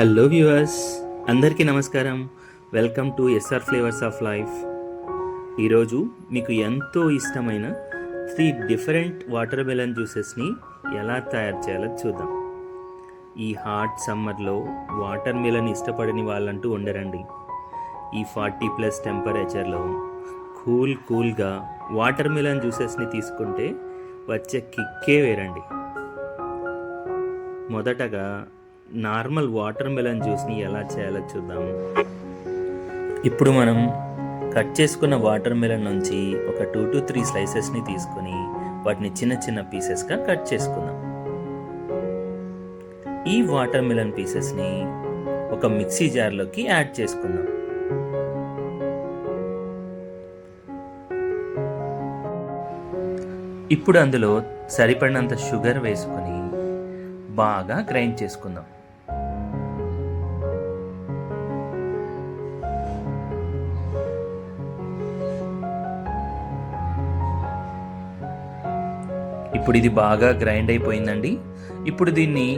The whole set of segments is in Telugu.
హలో వ్యూవర్స్ అందరికీ నమస్కారం. Welcome to S R flavours of life. ఈరోజు మీకు ఎంతో ఇష్టమైన త్రీ డిఫరెంట్ వాటర్ మెలన్ జ్యూసెస్ని ఎలా తయారు చేయాలో చూద్దాం. ఈ హాట్ సమ్మర్లో వాటర్ మెలన్ ఇష్టపడని వాళ్ళంటూ ఉండరండి. ఈ ఫార్టీ ప్లస్ టెంపరేచర్లో కూల్ కూల్గా వాటర్ మెలన్ జ్యూసెస్ని తీసుకుంటే వచ్చే కిక్కే వేరండి. మొదటగా నార్మల్ వాటర్ మెలన్ జ్యూస్ని ఎలా చేయాలో చూద్దాం. ఇప్పుడు మనం కట్ చేసుకున్న వాటర్ మెలన్ నుంచి ఒక టూ టు త్రీ స్లైసెస్ని తీసుకొని వాటిని చిన్న చిన్న పీసెస్గా కట్ చేసుకుందాం. ఈ వాటర్ మెలన్ పీసెస్ని ఒక మిక్సీ జార్లోకి యాడ్ చేసుకుందాం. ఇప్పుడు అందులో సరిపడినంత షుగర్ వేసుకొని బాగా గ్రైండ్ చేసుకుందాం. ఇప్పుడు ఇది బాగా గ్రైండ్ అయిపోయిందండి. ఇప్పుడు దీన్ని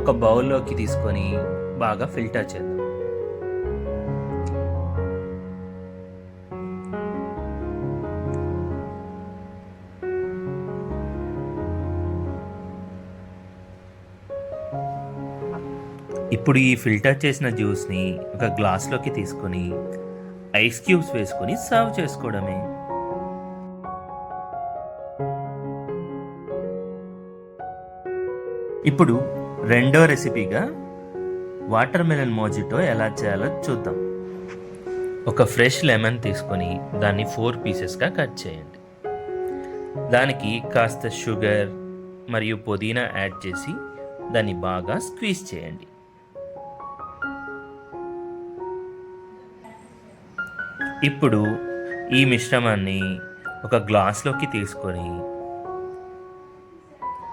ఒక బౌల్లోకి తీసుకొని బాగా ఫిల్టర్ చేద్దాం. ఇప్పుడు ఈ ఫిల్టర్ చేసిన జ్యూస్ని ఒక గ్లాస్లోకి తీసుకొని ఐస్ క్యూబ్స్ వేసుకొని సర్వ్ చేసుకోవడమే. ఇప్పుడు రెండో రెసిపీగా వాటర్ మెలన్ మోజిటో ఎలా చేయాలో చూద్దాం. ఒక ఫ్రెష్ లెమన్ తీసుకొని దాన్ని ఫోర్ పీసెస్గా కట్ చేయండి. దానికి కాస్త షుగర్ మరియు పుదీనా యాడ్ చేసి దాన్ని బాగా స్క్వీజ్ చేయండి. ఇప్పుడు ఈ మిశ్రమాన్ని ఒక గ్లాస్లోకి తీసుకొని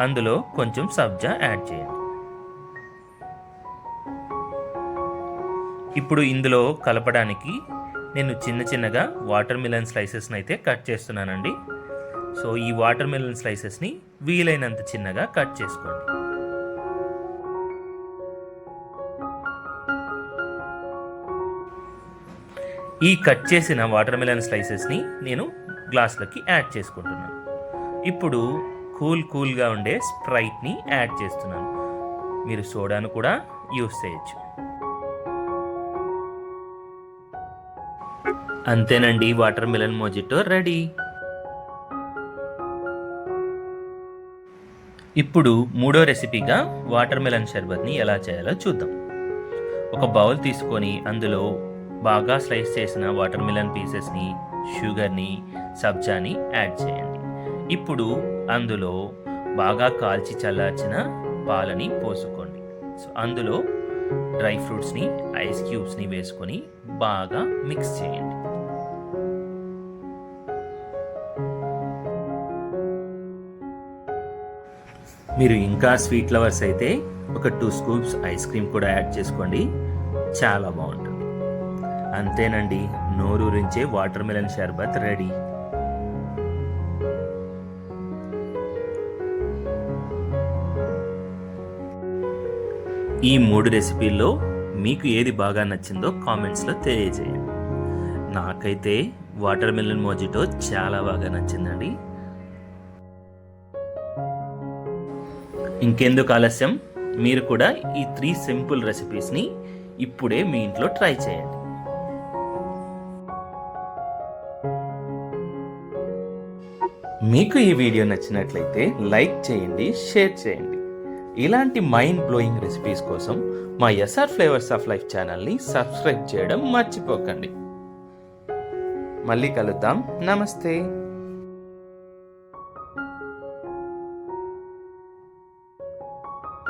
అందులో కొంచెం సబ్జా యాడ్ చేయండి. ఇప్పుడు ఇందులో కలపడానికి నేను చిన్న చిన్నగా వాటర్ మిలన్ స్లైసెస్ని అయితే కట్ చేస్తున్నానండి. సో ఈ వాటర్ మిలన్ స్లైసెస్ని వీలైనంత చిన్నగా కట్ చేసుకోండి. ఈ కట్ చేసిన వాటర్ మిలన్ స్లైసెస్ని నేను గ్లాస్లోకి యాడ్ చేసుకుంటున్నాను. ఇప్పుడు కూల్ కూల్గా ఉండే స్ప్రైట్ని యాడ్ చేస్తున్నాను. మీరు సోడాను కూడా యూస్ చేయొచ్చు. అంతేనండి వాటర్ మిలన్ మోజిటో రెడీ. ఇప్పుడు మూడో రెసిపీగా వాటర్ మిలన్ షర్బత్ని ఎలా చేయాలో చూద్దాం. ఒక బౌల్ తీసుకొని అందులో బాగా స్లైస్ చేసిన వాటర్ మిలన్ పీసెస్ని షుగర్ని సబ్జాని యాడ్ చేయండి. ఇప్పుడు అందులో బాగా కాల్చి చల్లార్చిన పాలని పోసుకోండి. సో అందులో డ్రై ఫ్రూట్స్ని ఐస్ క్యూబ్స్ని వేసుకొని బాగా మిక్స్ చేయండి. మీరు ఇంకా స్వీట్ లవర్స్ అయితే ఒక టూ స్కూప్స్ ఐస్ క్రీమ్ కూడా యాడ్ చేసుకోండి. చాలా బాగుంటుంది. అంతేనండి నోరూరించే వాటర్ మిలన్ షర్బత్ రెడీ. ఈ మూడు రెసిపీల్లో మీకు ఏది బాగా నచ్చిందో కామెంట్స్లో తెలియజేయండి. నాకైతే వాటర్ మిలన్ మోజిటో చాలా బాగా నచ్చిందండి. ఇంకెందుకు ఆలస్యం? మీరు కూడా ఈ త్రీ సింపుల్ రెసిపీస్ని ఇప్పుడే మీ ఇంట్లో ట్రై చేయండి. మీకు ఈ వీడియో నచ్చినట్లయితే లైక్ చేయండి షేర్ చేయండి. ఇలాంటి మైండ్ బ్లోయింగ్ రెసిపీస్ కోసం మా S R flavours of life ఛానల్ని సబ్స్క్రైబ్ చేయడం మర్చిపోకండి. మళ్ళీ కలుద్దాం. నమస్తే.